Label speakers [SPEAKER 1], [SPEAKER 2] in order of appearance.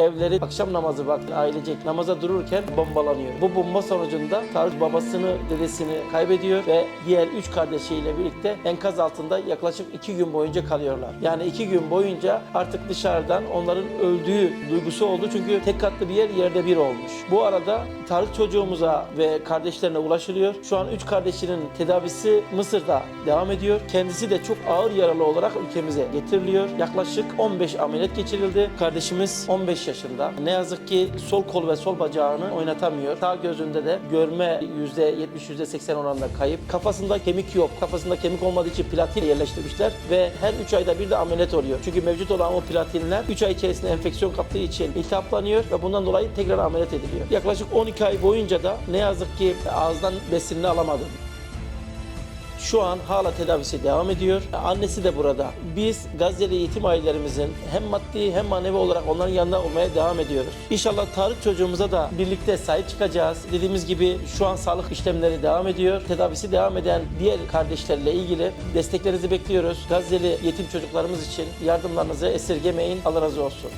[SPEAKER 1] evleri akşam namazı vakti ailecek namaza dururken bombalanıyor. Bu bomba sonucunda Tarık babasını, dedesini kaybediyor ve diğer üç kardeşiyle birlikte enkaz altında yaklaşık iki gün boyunca kalıyorlar. Yani iki gün boyunca artık dışarıdan onların öldüğü duygusu oldu çünkü tek katlı bir yer yerde bir olmuş. Bu arada Tarık çocuğumuza ve kardeşlerine ulaşılıyor. Şu an üç kardeşinin tedavisi Mısır'da devam ediyor. Kendisi de çok ağır yaralı olarak ülkemize getiriliyor. Yaklaşık 15 ameliyat geçirildi. Kardeşimiz 15 yaşında. Ne yazık ki sol kol ve sol bacağını oynatamıyor. Sağ gözünde de görme %70-%80 oranında kayıp. Kafasında kemik yok. Kafasında kemik olmadığı için platin yerleştirmişler ve her 3 ayda bir de ameliyat oluyor. Çünkü mevcut olan o platinler 3 ay içerisinde enfeksiyon kaptığı için iltihaplanıyor ve bundan dolayı tekrar ameliyat ediliyor. Yaklaşık 12 ay boyunca da ne yazık ki ağızdan besinini alamadı. Şu an hala tedavisi devam ediyor. Annesi de burada. Biz Gazze'li yetim ailelerimizin hem maddi hem manevi olarak onların yanında olmaya devam ediyoruz. İnşallah Tarık çocuğumuza da birlikte sahip çıkacağız. Dediğimiz gibi şu an sağlık işlemleri devam ediyor. Tedavisi devam eden diğer kardeşlerle ilgili desteklerinizi bekliyoruz. Gazze'li yetim çocuklarımız için yardımlarınızı esirgemeyin. Allah razı olsun.